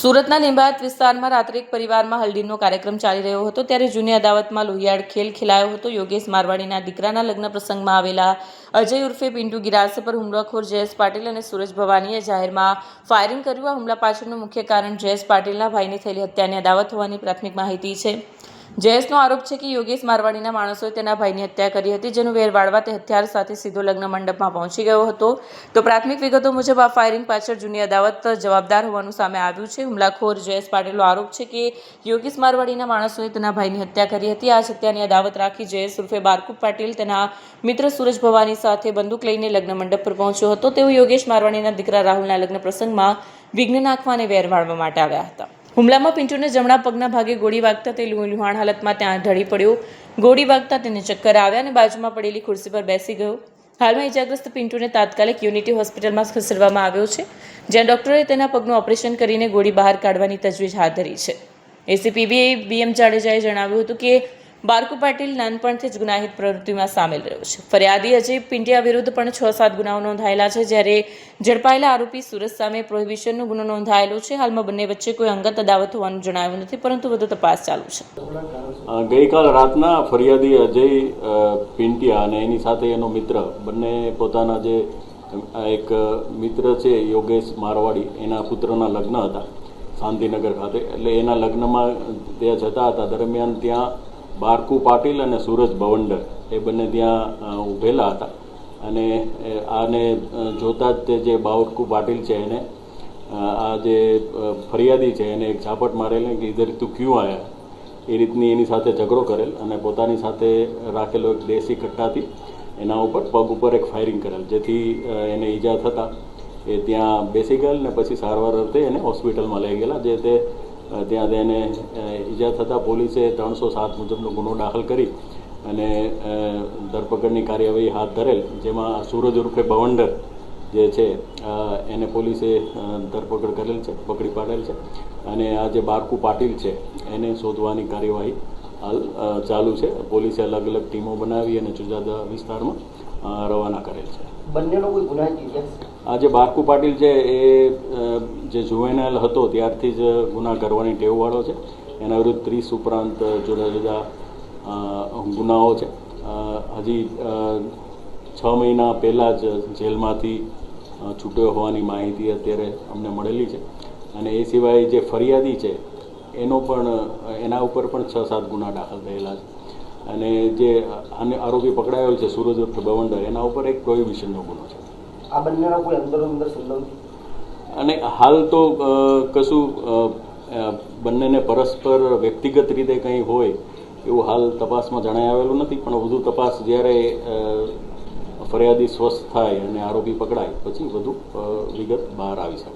સુરતના લીંબાયત વિસ્તારમાં રાત્રે એક પરિવારમાં હલ્દીનો કાર્યક્રમ ચાલી રહ્યો હતો, ત્યારે જૂની અદાવતમાં લોહિયાળ ખેલ ખેલાયો હતો. યોગેશ મારવાડીના દીકરાના લગ્ન પ્રસંગમાં આવેલા અજય ઉર્ફે પિન્ટુ ગિરાસે પર હુમલાખોર જયેશ પાટીલ અને સુરજ ભવાનીએ જાહેરમાં ફાયરિંગ કર્યું. આ હુમલા પાછળનું મુખ્ય કારણ જયેશ પાટીલના ભાઈની થયેલી હત્યાની અદાવત હોવાની પ્રાથમિક માહિતી છે. જયેશનો આરોપ છે કે યોગેશ મારવાડીના માણસોએ તેના ભાઈની હત્યા કરી હતી, જેનું વેર વાળવા તે હથિયાર સાથે સીધો લગ્ન મંડપમાં પહોંચી ગયો હતો. તો પ્રાથમિક વિગતો મુજબ આ ફાયરિંગ પાછળ જૂની અદાવત જવાબદાર હોવાનું સામે આવ્યું છે. હુમલાખોર જયેશ પાટીલનો આરોપ છે કે યોગેશ મારવાડીના માણસોએ તેના ભાઈની હત્યા કરી હતી. આ હત્યાની અદાવત રાખી જયેશ ઉર્ફે બારકુબ પાટીલ તેના મિત્ર સુરજ ભવાની સાથે બંદૂક લઈને લગ્ન મંડપ પર પહોંચ્યો હતો. તેઓ યોગેશ મારવાડીના દીકરા રાહુલના લગ્ન પ્રસંગમાં વિઘ્ન નાખવા અને વેર વાળવા માટે આવ્યા હતા. હુમલામાં પિન્ટુને જમણા પગના ભાગે ગોળી વાગતા તે લુહાણ હાલતમાં ત્યાં ઢળી પડ્યો. ગોળી વાગતા તેને ચક્કર આવ્યા અને બાજુમાં પડેલી ખુરશી પર બેસી ગયો. હાલમાં ઇજાગ્રસ્ત પિન્ટુને તાત્કાલિક યુનિટી હોસ્પિટલમાં ખસેડવામાં આવ્યો છે, જ્યાં ડોક્ટરોએ તેના પગનું ઓપરેશન કરીને ગોળી બહાર કાઢવાની તજવીજ હાથ ધરી છે. એસીપીબી બીએમ જાડેજાએ જણાવ્યું હતું કે બારકુ પાટીલ નાનપણથી જ ગુનાહિત પ્રવૃત્તિમાં સામેલ રહ્યો છે. ફરિયાદી અજય પિંડિયા વિરુદ્ધ પણ છ સાત ગુનાઓ નોંધાયેલા છે, જ્યારે ઝડપાયેલા આરોપી સુરત સામે પ્રોહિબિશનનો ગુનો નોંધાયેલો છે. હાલમાં બંને વચ્ચે કોઈ અંગત અદાવત હોવાનું જણાવ્યું નથી, પરંતુ વધુ તપાસ ચાલુ છે. ગઈકાલ રાતના ફરિયાદી અજય પિંટિયા અને એની સાથે એનો મિત્ર, બંને પોતાના જે એક મિત્ર છે, યોગેશ મારવાડી, એના પુત્રના લગ્ન હતા શાંતિનગર ખાતે. એટલે એના લગ્નમાં ત્યાં જતા હતા. દરમિયાન ત્યાં બારકુ પાટીલ અને સૂરજ ભવંડર એ બંને ત્યાં ઊભેલા હતા. અને આને જોતા જ તે જે બાવરકુ પાટીલ છે એને આ જે ફરિયાદી છે એને એક ઝાપટ મારેલી કે ઇધર તું ક્યું આયા? એ રીતની એની સાથે ઝઘડો કરેલ અને પોતાની સાથે રાખેલો એક દેશી કટ્ટાથી એના ઉપર પગ ઉપર એક ફાયરિંગ કરેલ, જેથી એને ઈજા થતાં એ ત્યાં બેસી ગયેલ ને પછી સારવાર અર્થે એને હોસ્પિટલમાં લઈ ગયેલા, જે તે ત્યાં તેને ઈજા થતાં પોલીસે ત્રણસો સાત મુજબનો ગુનો દાખલ કરી અને ધરપકડની કાર્યવાહી હાથ ધરેલ જેમાં સૂરજ ઉર્ફે ભવંડર જે છે એને પોલીસે ધરપકડ કરેલ છે પકડી પાડેલ છે. અને આ જે બારકુ પાટીલ છે એને શોધવાની કાર્યવાહી હાલ ચાલુ છે. પોલીસે અલગ અલગ ટીમો બનાવી અને જુદા વિસ્તારમાં રવાના કરેલ છે. બંનેનો કોઈ ગુનાહિત ઇતિહાસ? આ જે બારકુ પાટીલ છે એ જે જુવેનાઇલ હતો ત્યારથી જ ગુના કરવાની ટેવવાળો છે. એના વિરુદ્ધ ત્રીસ ઉપરાંત જુદા જુદા ગુનાઓ છે. હજી છ મહિના પહેલાં જ જેલમાંથી છૂટ્યો હોવાની માહિતી અત્યારે અમને મળેલી છે. અને એ સિવાય જે ફરિયાદી છે, એનો પણ, એના ઉપર પણ છ સાત ગુના દાખલ થયેલા છે. અને જે આને આરોપી પકડાયેલ છે સુરજ બવંડર એના ઉપર એક પ્રોહિબિશનનો ગુનો છે. આ બંનેનો કોઈ અંદરો અંદર સંબંધ અને હાલ તો કશું બંનેને પરસ્પર વ્યક્તિગત રીતે કંઈ હોય એવું હાલ તપાસમાં જણાઈ આવેલું નથી, પણ વધુ તપાસ જ્યારે ફરિયાદી સ્વસ્થ થાય અને આરોપી પકડાય, પછી વધુ વિગત બહાર આવી શકશે.